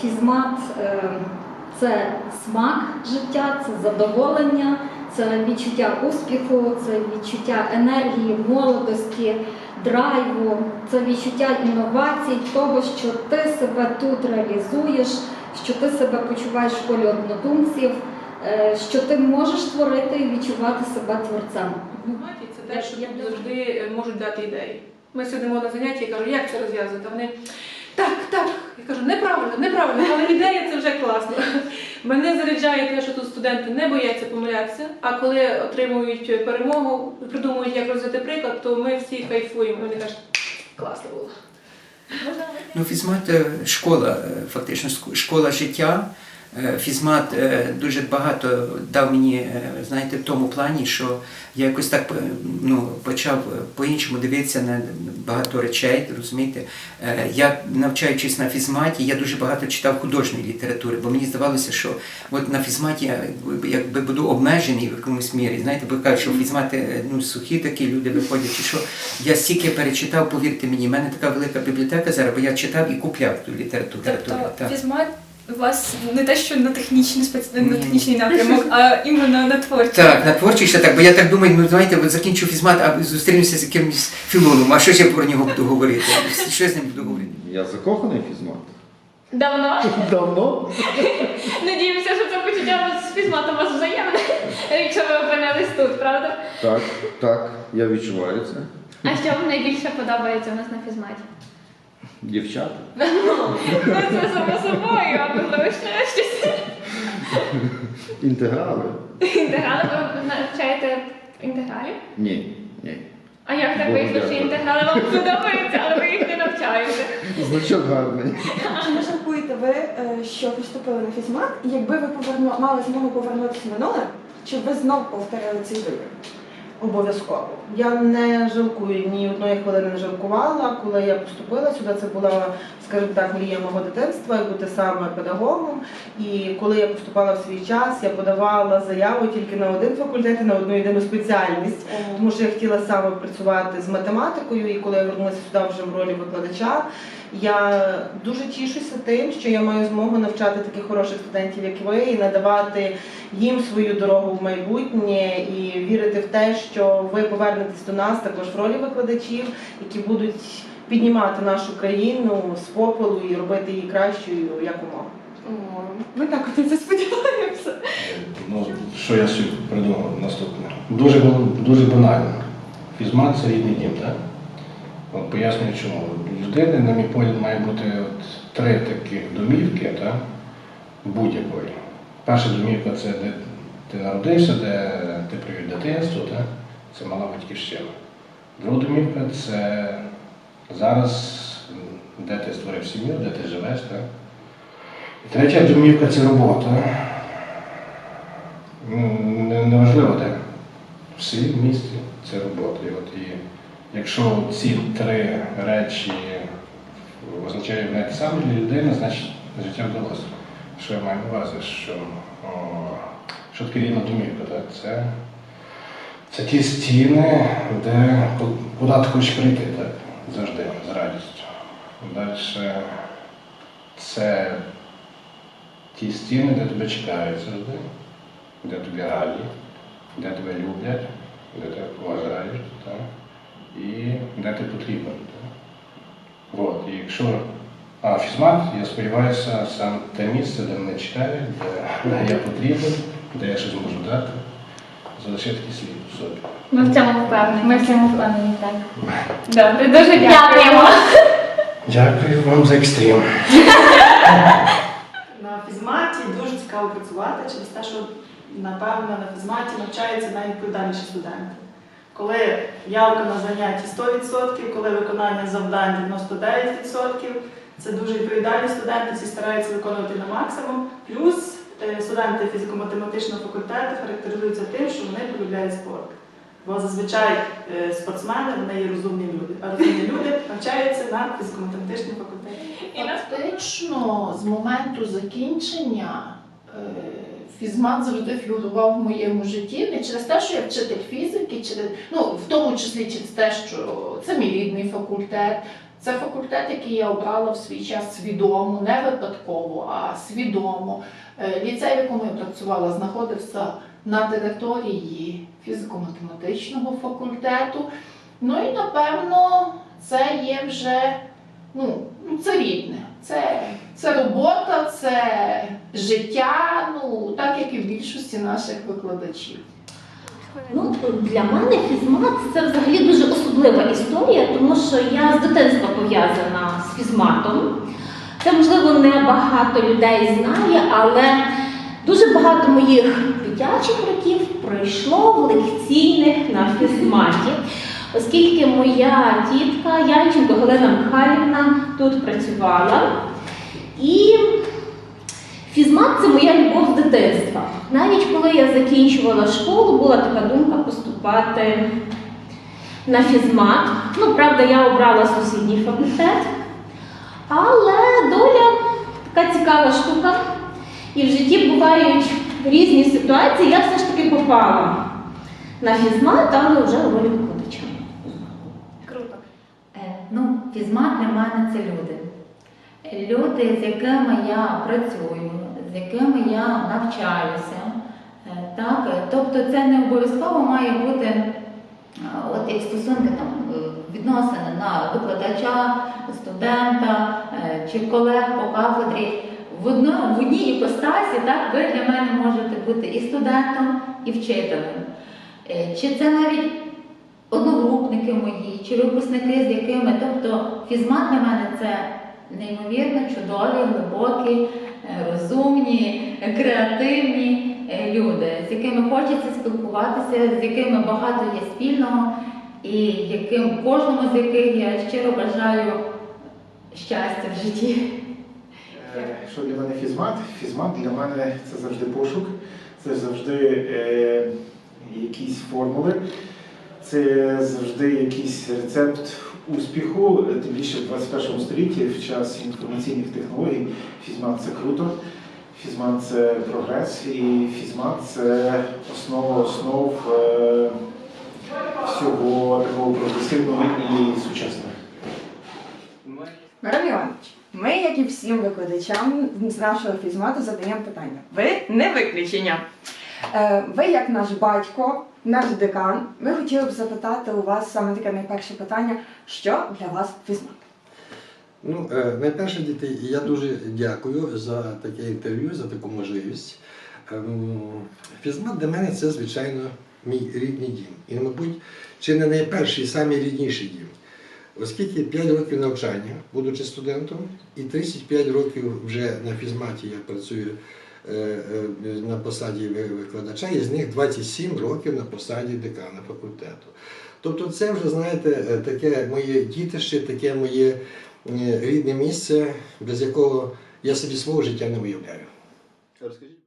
Фізмат е, це смак життя, це задоволення, це відчуття успіху, це відчуття енергії, молодості, драйву, це відчуття інновацій, того, що ти себе тут реалізуєш, що ти себе почуваєш в колі однодумців, е, що ти можеш творити і відчувати себе творцем. Це те, що Я- завжди можуть дати ідеї. Ми сидимо на занятті і кажу, як це розв'язувати? Вони так, так. Я кажу, неправильно, неправильно, але ідея це вже класно. Мене заряджає те, що тут студенти не бояться помилятися, а коли отримують перемогу, придумують, як розвити приклад, то ми всі кайфуємо. Вони кажуть, класно було. Ну, фізмат е, школа, е, фактично школа життя. Е, Фізмат е, дуже багато дав мені, е, знаєте, в тому плані, що я якось так ну, почав по-іншому дивитися на багато речей, розумієте. Я навчаючись на фізматі, я дуже багато читав художньої літератури, бо мені здавалося, що от на фізматі я якби- буду обмежений в якомусь мірі. Знаєте, бо кажуть, що фізмати ну, сухі такі люди виходять, чи що. Я стільки перечитав, повірте мені, в мене така велика бібліотека зараз, бо я читав і купляв ту літературу. Тобто Так. фізмат у вас не те, що на технічний спец... На технічний напрямок, а іменно на творчий. Так, на творчий ще так, бо я так думаю, ну знаєте, от закінчу фізмат, а зустрінуся з якимось філологом, а що ж я про нього буду говорити? Що я з ним буду говорити? Я закоханий в фізмат. Давно? Давно? Надіємося, що це почуття з фізматом у вас взаємне, якщо ви опинились тут, правда? Так, так, я відчуваю це. А що вам найбільше подобається у нас на фізматі? Дівчата. Ну, це само собою, а можливо ще щось. Інтеграли? Інтеграли, ви навчаєте інтегралів? Ні, ні. А як так вийшло, що інтеграли вам подобаються, але ви їх не навчаєте? Значок гарний. Чи не жалкуєте ви, е, що поступили на фізмат, і якби ви поверну... мали змогу повернутися в минуле, чи ви знов повторили цей вибір? Обов'язково. Я не жалкую ні одної хвилини не жалкувала. Коли я поступила сюди, це була, скажімо так, мрія мого дитинства і бути саме педагогом. І коли я поступала в свій час, я подавала заяву тільки на один факультет і на одну єдину спеціальність, тому що я хотіла саме працювати з математикою. І коли я вернулася сюди вже в ролі викладача, я дуже тішуся тим, що я маю змогу навчати таких хороших студентів, як ви, і надавати їм свою дорогу в майбутнє і вірити в те, що ви повернетесь до нас також в ролі викладачів, які будуть піднімати нашу країну з попелу і робити її кращою якомога. Ми так на це сподіваємося. Ну, що я собі придумав наступне. Дуже, дуже банально. Фізмат це рідний дім, так? От пояснюю чому. У людини, на мій погляд, має бути от три таких домівки, так? будь-якої. Перша домівка це де ти народився, де ти провів дитинство, так? це мала батьківщина. Друга домівка це зараз, де ти створив сім'ю, де ти живеш. Так? І третя домівка це робота. Ну, Неважливо де. В в місті це робота. І от і якщо ці три речі означають одне саме для людини, значить життя вдалося. Що я маю на увазі, що, о, рідна домівка? Так? Це, це ті стіни, де куди ти хочеш прийти, так? завжди, з радістю. Далі це ті стіни, де тебе чекають завжди, де тобі раді, де тебе люблять, де тебе поважають, так? і де ти потрібен. Так? От, і якщо а фізмат, я сподіваюся, саме те місце, де мене чекають, де я потрібен, де я щось можу дати, залишити слід в собі. Ми в цьому впевнені. Ми в цьому впевнені, так. Добре, дуже дякуємо. Дякую вам за екстрім. На фізматі дуже цікаво працювати через те, що напевно на фізматі навчаються найвідповідальніші студенти. Коли явка на занятті 100%, коли виконання завдань 99%, це дуже відповідальні студенти, всі стараються виконувати на максимум. Плюс студенти фізико-математичного факультету характеризуються тим, що вони полюбляють спорт. Бо зазвичай е, спортсмени вони є розумні люди, а розумні люди навчаються на фізико-математичному факультеті. Фактично, з моменту закінчення е, фізмат завжди фігурував в моєму житті. Не через те, що я вчитель фізики, через, ну, в тому числі через те, що це мій рідний факультет, Це факультет, який я обрала в свій час свідомо, не випадково, а свідомо. Е, Ліцей, в якому я працювала, знаходився на території фізико-математичного факультету. Ну і напевно це є вже ну, це рідне. Це, це робота, це життя, ну так як і в більшості наших викладачів. Ну, для мене фізмат це взагалі дуже особлива що я з дитинства пов'язана з фізматом. Це, можливо, не багато людей знає, але дуже багато моїх дитячих років пройшло в лекційних на фізматі, оскільки моя тітка Янченко Галина Михайлівна тут працювала. І Фізмат це моя любов з дитинства. Навіть коли я закінчувала школу, була така думка поступати на фізмат. Ну, правда, я обрала сусідній факультет. Але доля така цікава штука. І в житті бувають різні ситуації. Я все ж таки попала на фізмат, але вже у ролі викладача. Круто. Е, Ну, фізмат для мене це люди. Люди, з якими я працюю, з якими я навчаюся. Е, Так? е, Тобто це не обов'язково має бути от як стосунки там, е, відносини на викладача, студента е, чи колег по кафедрі. В, одно, в одній іпостасі так, ви для мене можете бути і студентом, і вчителем. Е, Чи це навіть одногрупники мої, чи випускники, з якими. Тобто фізмат для мене це неймовірно чудові, глибокі, розумні, креативні люди, з якими хочеться спілкуватися, з якими багато є спільного, і яким кожному з яких я щиро бажаю щастя в житті. Е, Що для мене фізмат? Фізмат для мене це завжди пошук, це завжди е, якісь формули, це завжди якийсь рецепт успіху, тим більше в 21 столітті, в час інформаційних технологій. Фізмат це круто, фізмат це прогрес, і фізмат це основа основ е, всього такого прогресивного і сучасного. Мирон Іванович, ми, як і всім викладачам з нашого фізмату, задаємо питання. Ви не виключення. Е, Ви, як наш батько, наш декан, ми хотіли б запитати у вас саме таке найперше питання, що для вас фізмат? Ну, е, найперше, діти, я дуже дякую за таке інтерв'ю, за таку можливість. Ем, Фізмат для мене це, звичайно, мій рідний дім. І, мабуть, чи не найперший, самий рідніший дім. Оскільки 5 років навчання, будучи студентом, і 35 років вже на фізматі я працюю е, е, на посаді викладача, і з них 27 років на посаді декана факультету. Тобто це вже, знаєте, таке моє дітище, таке моє рідне місце, без якого я собі свого життя не уявляю. Розкажіть.